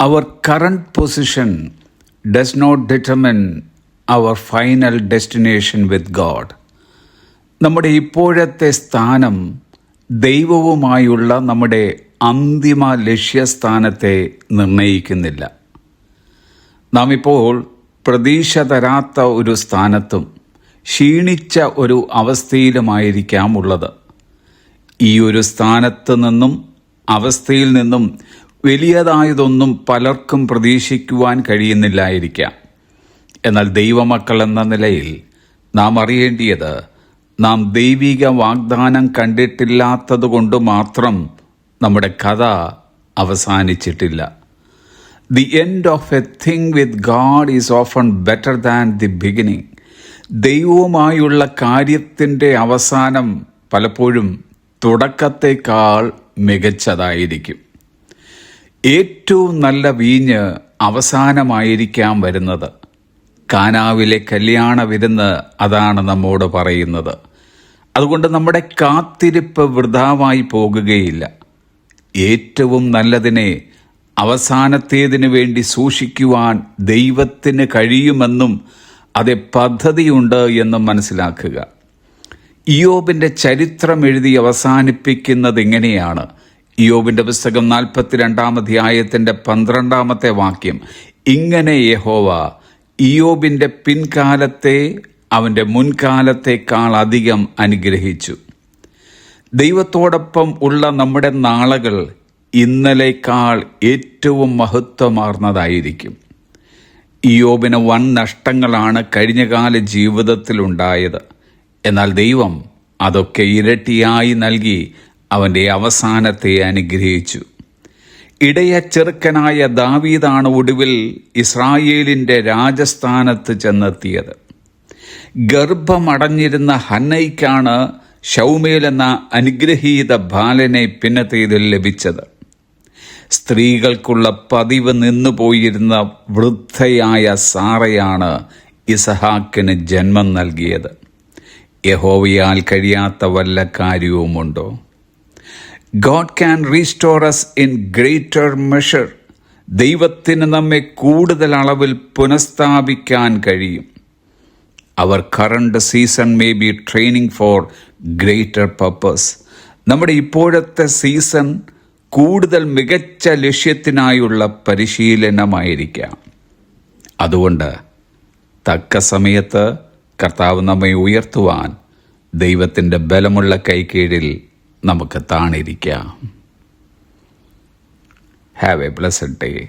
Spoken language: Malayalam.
Our current position does not determine our final destination with God നമ്മുടെ ഇപ്പോഴത്തെ സ്ഥാനം ദൈവവുമായുള്ള നമ്മുടെ അന്തിമ ലക്ഷ്യസ്ഥാനത്തെ നിർണയിക്കുന്നില്ല. നാം ഇപ്പോൾ പ്രതീക്ഷ തരാത്ത ഒരു സ്ഥാനത്തും ക്ഷീണിച്ച ഒരു അവസ്ഥയിലുമായിരിക്കാം ഉള്ളത് ഈ ഒരു സ്ഥാനത്ത് നിന്നും അവസ്ഥയിൽ നിന്നും വലിയതായതൊന്നും പലർക്കും പ്രതീക്ഷിക്കുവാൻ കഴിയുന്നില്ലായിരിക്കാം. എന്നാൽ ദൈവമക്കൾ എന്ന നിലയിൽ നാം അറിയേണ്ടിയത് നാം ദൈവിക വാഗ്ദാനം കണ്ടിട്ടില്ലാത്തതുകൊണ്ട് മാത്രം നമ്മുടെ കഥ അവസാനിച്ചിട്ടില്ല. The end of a thing with God is often better than the beginning ദൈവവുമായുള്ള കാര്യത്തിന്റെ അവസാനം പലപ്പോഴും തുടക്കത്തേക്കാൾ മികച്ചതായിരിക്കും. ഏറ്റവും നല്ല വീഞ്ഞ് അവസാനമായിരിക്കാം വരുന്നത്. കാനാവിലെ കല്യാണ വിരുന്ന് അതാണ് നമ്മോട് പറയുന്നത്. അതുകൊണ്ട് നമ്മുടെ കാത്തിരിപ്പ് വൃഥാവായി പോകുകയില്ല. ഏറ്റവും നല്ലതിനെ അവസാനത്തേതിനു വേണ്ടി സൂക്ഷിക്കുവാൻ ദൈവത്തിന് കഴിയുമെന്നും അത് പദ്ധതിയുണ്ട് എന്നും മനസ്സിലാക്കുക. ഇയോബിന്റെ ചരിത്രം എഴുതി അവസാനിപ്പിക്കുന്നത് എങ്ങനെയാണ് ഇയോബിന്റെ പുസ്തകം നാൽപ്പത്തിരണ്ടാം അധ്യായത്തിന്റെ പന്ത്രണ്ടാമത്തെ വാക്യം. ഇങ്ങനെ യഹോവ ഇയോബിന്റെ പിൻകാലത്തെ അവന്റെ മുൻകാലത്തേക്കാൾ അധികം അനുഗ്രഹിച്ചു. ദൈവത്തോടൊപ്പം ഉള്ള നമ്മുടെ നാളുകൾ ഇന്നലേക്കാൾ ഏറ്റവും മഹത്വമാർന്നതായിരിക്കും. ഇയോബിന് വൻ നഷ്ടങ്ങളാണ് കഴിഞ്ഞകാല ജീവിതത്തിലുണ്ടായത്. എന്നാൽ ദൈവം അതൊക്കെ ഇരട്ടിയായി നൽകി അവന്റെ അവസാനത്തെ അനുഗ്രഹിച്ചു. ഇടയ ചെറുക്കനായ ദാവീദാണ് ഒടുവിൽ ഇസ്രായേലിന്റെ രാജസ്ഥാനത്ത് ചെന്നെത്തിയത്. ഗർഭമടഞ്ഞിരുന്ന ഹന്നയ്ക്കാണ് ഷൗമേൽ എന്ന അനുഗ്രഹീത ബാലനെ പിന്നത്തേതിൽ ലഭിച്ചത്. സ്ത്രീകൾക്കുള്ള പതിവ് നിന്നുപോയിരുന്ന വൃദ്ധയായ സാറയാണ് ഇസഹാക്കിന് ജന്മം നൽകിയത്. യഹോവയാൽ കഴിയാത്ത വല്ല കാര്യവുമുണ്ടോ? God can restore us in greater measure ദൈവത്തിന് നമ്മെ കൂടുതൽ അളവിൽ പുനഃസ്ഥാപിക്കാൻ കഴിയും. Our current season may be training for greater purpose നമ്മുടെ ഇപ്പോഴത്തെ സീസൺ കൂടുതൽ മികച്ച ലക്ഷ്യത്തിനായുള്ള പരിശീലനമായിരിക്കാം. അതുകൊണ്ട് തക്ക സമയത്ത് കർത്താവ് നമ്മെ ഉയർത്തുവാൻ ദൈവത്തിന്റെ ബലമുള്ള കൈക്കീഴിൽ നമുക്ക് താണിരിക്കാം. Have a blessed day